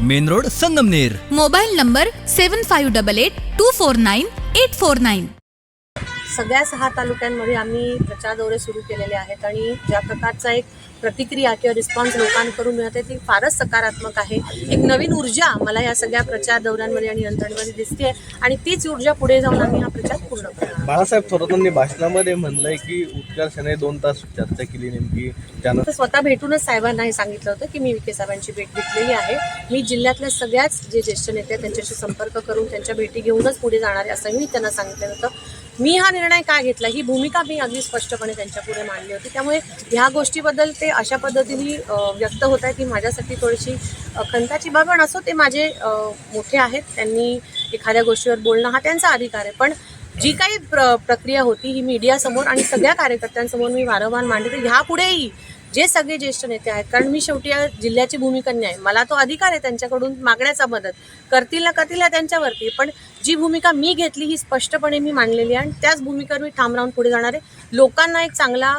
Main road Sangamner. Mobile number seven five double eight two four nine eight four nine. सगळ्या सहा तालुक्यांमध्ये आम्ही प्रचार दौरे सुरू केलेले आहेत आणि ज्या प्रकारचा एक प्रतिक्रिया किंवा रिस्पॉन्स लोकांकडून मिळते ती फारच सकारात्मक आहे. एक नवीन ऊर्जा मला या सगळ्या प्रचार दौऱ्यांमध्ये आणि यंत्रणेमध्ये दिसते आणि तीच ऊर्जा पुढे जाऊन आम्ही हा प्रचार पूर्ण बाळासाहेब थोरातांनी भाषणामध्ये म्हणलंय की उत्कर्षाने दोन तास चर्चा केली नेमकी. त्यानं स्वतः भेटूनच साहेबांना हे सांगितलं होतं की मी विखे साहेबांची भेट घेतलेली आहे. मी जिल्ह्यातल्या सगळ्याच जे ज्येष्ठ नेते आहेत त्यांच्याशी संपर्क करून त्यांच्या भेटी घेऊनच पुढे जाणार आहे असंही मी त्यांना सांगितलं होतं. मी हा निर्णय का घेतला? ही भूमिका मी अगदी स्पष्टपणे त्यांच्या पुढे मांडली होती. त्यामुळे ह्या गोष्टीबद्दल ते अशा पद्धतीने व्यक्त होत आहे की माझ्यासाठी थोडीशी खंताची बाब पण असो ते माझे मोठे आहेत. त्यांनी एखाद्या गोष्टीवर बोलणं हा त्यांचा अधिकार आहे. पण जी काही प्र प्रक्रिया होती ही मीडियासमोर आणि सगळ्या कार्यकर्त्यांसमोर मी वारंवार मांडते तर ह्यापुढेही जे सगळे ज्येष्ठ नेते आहेत कारण मी शेवटी या जिल्ह्याची भूमिकन्या आहे मला तो अधिकार आहे त्यांच्याकडून मागण्याचा मदत. करतील ना करतील ना त्यांच्यावरती पण जी भूमिका मी घेतली ही स्पष्टपणे मी मांडलेली आहे आणि त्याच भूमिकेवर मी ठाम राहून पुढे जाणार आहे. लोकांना एक चांगला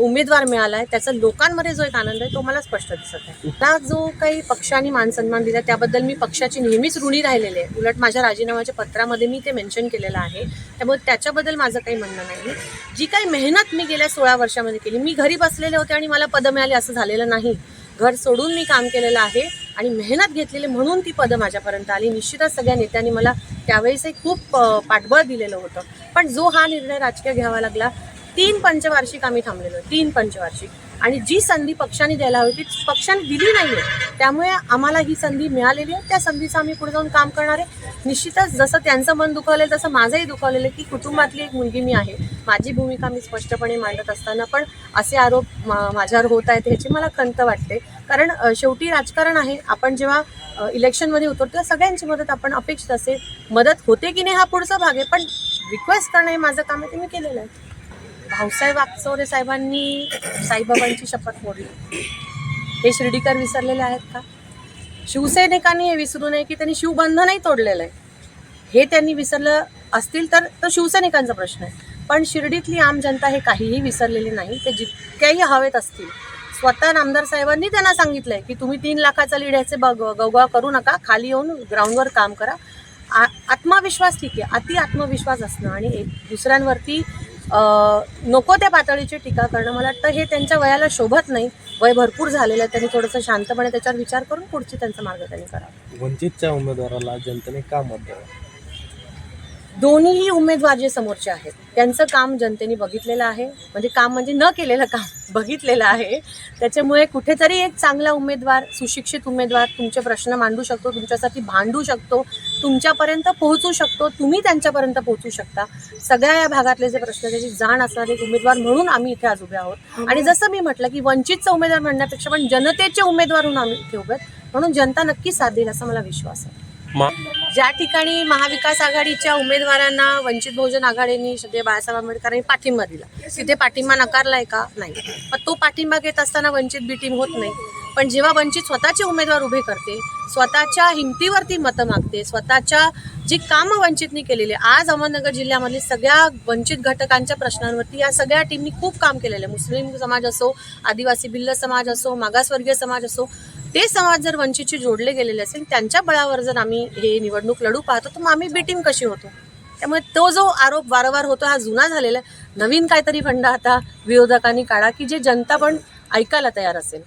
उमेदवार मिळाला आहे. त्याचा लोकांमध्ये जो एक आनंद आहे तो मला स्पष्ट दिसत आहे. मला जो काही पक्षाने मानसन्मान दिला त्याबद्दल मी पक्षाची नेहमीच ऋणी राहिलेले आहे. उलट माझ्या राजीनाम्याच्या पत्रामध्ये मी ते मेन्शन केलेलं आहे. त्यामुळे त्याच्याबद्दल माझं काही म्हणणं नाही. जी काही मेहनत मी गेल्या सोळा वर्षामध्ये केली मी घरी बसलेले होते आणि मला पदं मिळाली असं झालेलं नाही. घर सोडून मी काम केलेलं आहे आणि मेहनत घेतलेली म्हणून ती पदं माझ्यापर्यंत आली. निश्चितच सगळ्या नेत्यांनी मला त्यावेळेसही खूप पाठबळ दिलेलं होतं. पण जो हा निर्णय राजकीय घ्यावा लागला तीन पंचवार्षिक आम्ही थांबलेलो. तीन पंचवार्षिक. आणि जी संधी पक्षाने द्यायला हवी ती पक्षाने दिली नाही आहे त्यामुळे आम्हाला ही संधी मिळालेली आहे. त्या संधीचं आम्ही पुढे जाऊन काम करणार आहे. निश्चितच जसं त्यांचं मन दुखावलेलं तसं माझंही दुखावलेलं आहे की कुटुंबातली एक मुलगी मी आहे. माझी भूमिका मी स्पष्टपणे मांडत असताना पण असे आरोप मा- माझ्यावर होत आहेत ह्याची मला खंत वाटते. कारण शेवटी राजकारण आहे. आपण जेव्हा इलेक्शनमध्ये उतरतो तेव्हा सगळ्यांची मदत आपण अपेक्षित असेल. मदत होते की नाही हा पुढचा भाग आहे. पण रिक्वेस्ट करणं हे माझं काम आहे ते मी केलेलं आहे. भाऊसाहेब आगचौरे साहेबांनी साईबाबांची शपथ मोडली. हे शिर्डीकर विसरलेले आहेत का? शिवसैनिकांनी हे विसरू नये की त्यांनी शिवबंधनही तोडलेलं आहे. हे त्यांनी विसरलं असतील तर तो शिवसैनिकांचा प्रश्न आहे. पण शिर्डीतली आम जनता हे काहीही विसरलेली नाही ते जितक्याही हवेत असतील. स्वतः नामदार साहेबांनी त्यांना सांगितलंय की तुम्ही तीन लाखाचा लीड बग गवगा करू नका खाली येऊन ग्राउंडवर काम करा. आ- आत्मविश्वास ठीक आहे अति आत्मविश्वास असणं आणि एक दुसऱ्यांवरती नको त्या पातळीची टीका करणं. मला वाटतं हे त्यांच्या वयाला शोभत नाही. वय भरपूर झालेलं आहे त्यांनी थोडंसं शांतपणे त्याच्यावर विचार करून पुढची त्यांचा मार्ग त्यांनी करावा. वंचितच्या उमेदवाराला जनतेने का मत द्यावं? दोन्हीही उमेदवार जे समोरचे आहेत. त्यांचं काम जनतेने बघितलेलं आहे. म्हणजे काम म्हणजे न केलेलं काम बघितलेलं आहे. त्याच्यामुळे कुठेतरी एक चांगला उमेदवार सुशिक्षित उमेदवार तुमचे प्रश्न मांडू शकतो तुमच्यासाठी भांडू शकतो तुमच्यापर्यंत पोहोचू शकतो तुम्ही त्यांच्यापर्यंत पोहोचू शकता. सगळ्या या भागातले जे प्रश्न त्याची जाण असणारे एक उमेदवार म्हणून आम्ही इथे आज उभे आहोत. आणि जसं मी म्हटलं की वंचितचा उमेदवार म्हणण्यापेक्षा पण जनतेचे उमेदवार म्हणून आम्ही इथे उभे म्हणून जनता नक्कीच साथ देईल असा मला विश्वास आहे. ज्या ठिकाणी महाविकास आघाडीच्या उमेदवारांना वंचित बहुजन आघाडीने सध्या बाळासाहेब आंबेडकरांनी पाठिंबा दिला. तिथे पाठिंबा नकारलाय का? नाही. पण तो पाठिंबा घेत असताना वंचित बी टीम होत नाही. पण जेव्हा वंचित स्वतःचे उमेदवार उभे करते स्वतःच्या हिमतीवरती मतं मागते स्वतःच्या जी कामं वंचितनी केलेली आहे. आज अहमदनगर जिल्ह्यामध्ये सगळ्या वंचित घटकांच्या प्रश्नांवरती या सगळ्या टीमनी खूप काम केलेलं आहे. मुस्लिम समाज असो आदिवासी भिल्ल समाज असो मागासवर्गीय समाज असो ते समाज जर वंचितशी जोडले गेलेले असेल त्यांच्या बळावर जर आम्ही हे निवडणूक लढू पाहतो तर मग आम्ही बी कशी होतो? त्यामुळे तो जो आरोप वारंवार होतो हा जुना झालेला आहे. नवीन काहीतरी फंड आता विरोधकांनी काढा की जे जनता पण ऐकायला तयार असेल.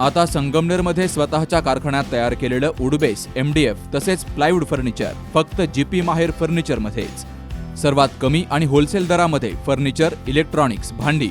आता संगमनेरमध्ये स्वतःच्या कारखान्यात तयार केलेलं उडबेस एम डी एफ तसेच प्लायवूड फर्निचर फक्त जी पी माहेर फर्निचरमध्येच. सर्वात कमी आणि होलसेल दरामध्ये फर्निचर इलेक्ट्रॉनिक्स भांडी.